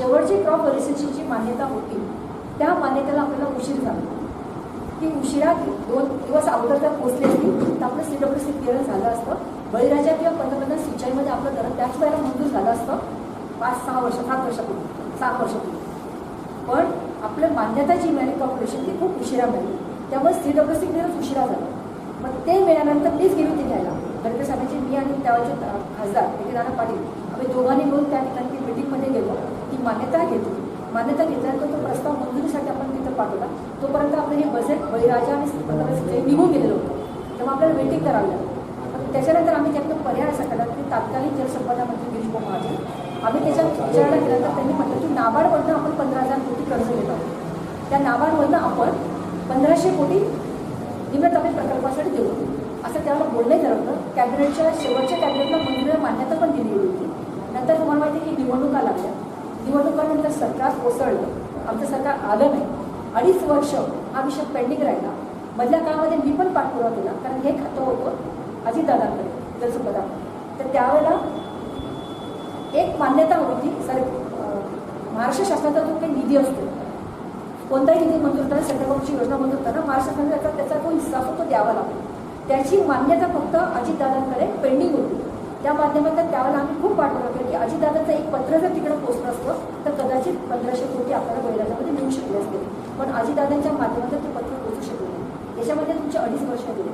शेवटची क्रॉप पॉलिसीची जी मान्यता होती त्या मान्यतेला आपल्याला उशीर झाला. ती उशिरा दोन दिवस अगोदर जर पोहोचली असती तर आपलं सी डब्ल्यू सी क्लिअरन्स झालं असतं. बळीराजा किंवा पंतप्रधान सिंचाईमध्ये आपलं धरण त्याच वेळेला मंजूर झालं असतं. पाच सहा वर्ष सात वर्षापूर्वी सहा वर्षापूर्वी. पण आपलं मान्यता जी मिळाली कॉर्पोरेशन ती खूप उशिरा मिळाली. त्यामुळे सी डब्ल्यू सी क्लिअरन्स उशिरा झालं. मग ते मिळाल्यानंतर प्लीज गेली होती घ्यायला गणपती साहेबांची मी आणि त्यावेळेचे खासदार दादा पाटील आम्ही दोघांनी मिळून त्या ठिकाणी ती मिटिंगमध्ये गेलो. मान्यता घेतली मान्यता घेतल्यानंतर तो प्रस्ताव मंजुरीसाठी आपण तिथं पाठवला. तोपर्यंत आपलं हे बजेट बळीराजा आणि पंतप्रधान निघून गेलेलं होतं तेव्हा आपल्याला वेटिंग करावं लागलं. त्याच्यानंतर आम्ही त्यातनं पर्याय असा केला की तात्कालिक जलसंपदा मंत्री गिरीश महाजन आम्ही त्याच्या विचारणा केल्यानंतर त्यांनी म्हटलं की नाबार्डमधनं आपण पंधरा हजार कोटी कर्ज घेत आहोत. त्या नाबार्डमधनं आपण पंधराशे कोटी निम्नतापी प्रकल्पासाठी देऊ. असं त्यावर बोलणं झालं होतं. कॅबिनेटच्या शेवटच्या कॅबिनेटला मंजुरीला मान्यता पण दिली होती. नंतर तुम्हाला माहिती की निवडणूक आला. निवडणुकानंतर सरकार कोसळलं. आमचं सरकार आलं नाही. अडीच वर्ष हा विषय पेंडिंग राहिला. मधल्या काळामध्ये मी पण पाठपुरावा केला कारण हे खातं होतं अजितदादांकडे जलसंपदा. तर त्यावेळेला एक मान्यता होती सर महाराष्ट्र शासनाचा जो काही निधी असतो कोणताही निधी मंजूर करताना सेंट्रल गव्हर्नमेंटची योजना मंजूर करताना महाराष्ट्र शासनाचा त्याचा त्याचा तो हिस्सा असतो तो द्यावा लागतो. त्याची मान्यता फक्त अजितदादांकडे पेंडिंग होती. त्या माध्यमातून त्यावेळेला आम्ही खूप पाठवलं केलं एक पत्र जर तिकडं पोचलं असतं तर कदाचित पंधराशे कोटी आपल्याला बैलाच्यामध्ये मिळू शकले असते. पण अजितदादांच्या माध्यमातून ते पत्र पोचू शकले नाही. याच्यामध्ये तुमचे अडीच वर्ष गेले.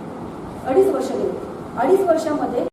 अडीच वर्ष गेले. अडीच वर्षामध्ये